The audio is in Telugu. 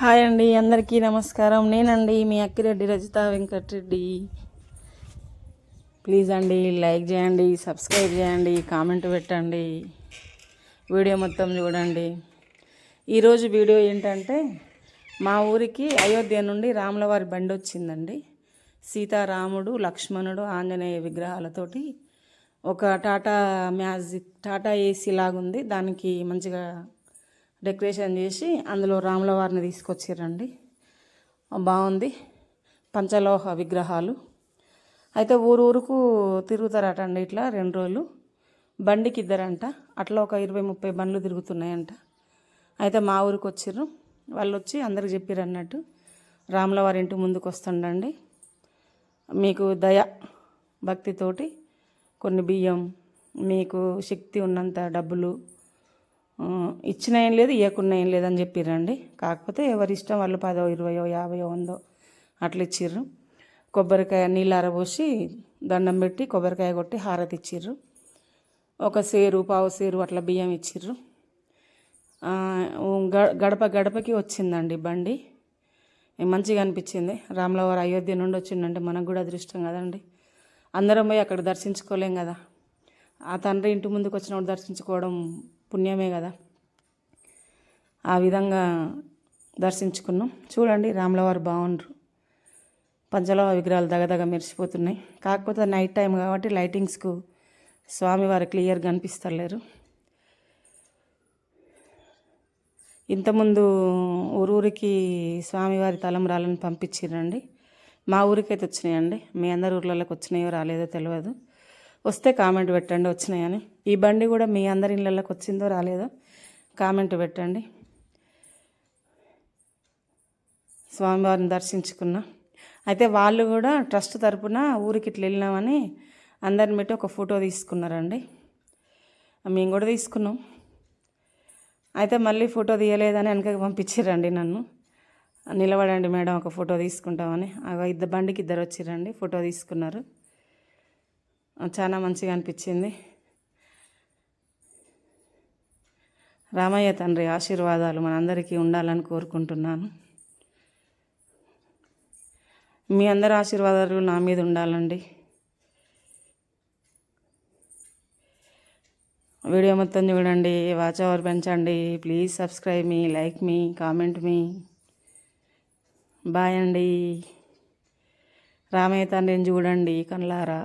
హాయ్ అండి అందరికీ నమస్కారం. నేనండి మీ అక్కిరెడ్డి రజిత వెంకటరెడ్డి. ప్లీజ్ అండి లైక్ చేయండి సబ్స్క్రైబ్ చేయండి కామెంట్ పెట్టండి. వీడియో మొత్తం చూడండి. ఈరోజు వీడియో ఏంటంటే మా ఊరికి అయోధ్య నుండి రాములవారి బండి వచ్చిందండి. సీతారాముడు లక్ష్మణుడు ఆంజనేయ విగ్రహాలతోటి ఒక టాటా మ్యాజిక్ టాటా ఏసీ లాగుంది. దానికి మంచిగా డెకరేషన్ చేసి అందులో రాముల వారిని తీసుకొచ్చిర్రండి బాగుంది. పంచలోహ విగ్రహాలు. అయితే ఊరు ఊరుకు తిరుగుతారట అండి ఇట్లా రెండు రోజులు. బండికి ఇద్దరంట. అట్లా ఒక ఇరవై ముప్పై బండ్లు తిరుగుతున్నాయంట. అయితే మా ఊరికి వచ్చిర్రు. వాళ్ళు వచ్చి అందరికి చెప్పారు అన్నట్టు. రాముల వారి ఇంటి ముందుకు వస్తుండండి. మీకు దయ భక్తితోటి కొన్ని బియ్యం మీకు శక్తి ఉన్నంత డబ్బులు ఇచ్చిన ఏం లేదు ఇవ్వకుండా ఏం లేదని చెప్పిర్రండి. కాకపోతే ఎవరి ఇష్టం వాళ్ళు పదో ఇరవయో యాభయో వందో అట్లా ఇచ్చిర్రు. కొబ్బరికాయ నీళ్ళు అరబోసి దండం పెట్టి కొబ్బరికాయ కొట్టి హారతి ఇచ్చిర్రు. ఒక సేరు పావు సేరు అట్లా బియ్యం ఇచ్చిర్రు. గ- గడప గడపకి వచ్చిందండి బండి. మంచిగా అనిపించింది. రాములవారి అయోధ్య నుండి వచ్చిందంటే మనకు కూడా అదృష్టం కదండి. అందరం పోయి అక్కడ దర్శించుకోలేం కదా. ఆ తండ్రి ఇంటి ముందుకు వచ్చినప్పుడు దర్శించుకోవడం పుణ్యమే కదా. ఆ విధంగా దర్శించుకున్నాం. చూడండి రాములవారు బాగుండ్రు పంచలవ విగ్రహాలు దగదగ మెరిసిపోతున్నాయి. కాకపోతే నైట్ టైం కాబట్టి లైటింగ్స్కు స్వామివారు క్లియర్గా అనిపిస్తలేరు. ఇంతకుముందు ఊరూరికి స్వామివారి తలంబ్రాలను పంపించిరండి. మా ఊరికైతే వచ్చినాయండి. మీ అందరి ఊర్లలోకి వచ్చినాయో రాలేదో తెలియదు వస్తే కామెంట్ పెట్టండి వచ్చినాయని. ఈ బండి కూడా మీ అందరి ఇళ్ళకి వచ్చిందో రాలేదో కామెంట్ పెట్టండి. స్వామివారిని దర్శించుకున్నా. అయితే వాళ్ళు కూడా ట్రస్ట్ తరపున ఊరికి ఇట్లా వెళ్ళినామని అందరిని పెట్టి ఒక ఫోటో తీసుకున్నారండి. మేము కూడా తీసుకున్నాం. అయితే మళ్ళీ ఫోటో తీయలేదని వెనకకి పంపించారండి నన్ను. నిలబడండి మేడం ఒక ఫోటో తీసుకుంటామని. అగో ఇద్దరు బండికి ఇద్దరు వచ్చిరండి ఫోటో తీసుకున్నారు. చాలా మంచిగా అనిపించింది. రామయ్య తండ్రి ఆశీర్వాదాలు మనందరికీ ఉండాలని కోరుకుంటున్నాను. మీ అందరి ఆశీర్వాదాలు నా మీద ఉండాలండి. వీడియో మొత్తం చూడండి వాచ్ అవర్ పెంచండి ప్లీజ్ సబ్స్క్రైబ్ మీ లైక్ మీ కామెంట్ మీ బాయ్ అండి. రామయ్య తండ్రిని చూడండి కళ్ళారా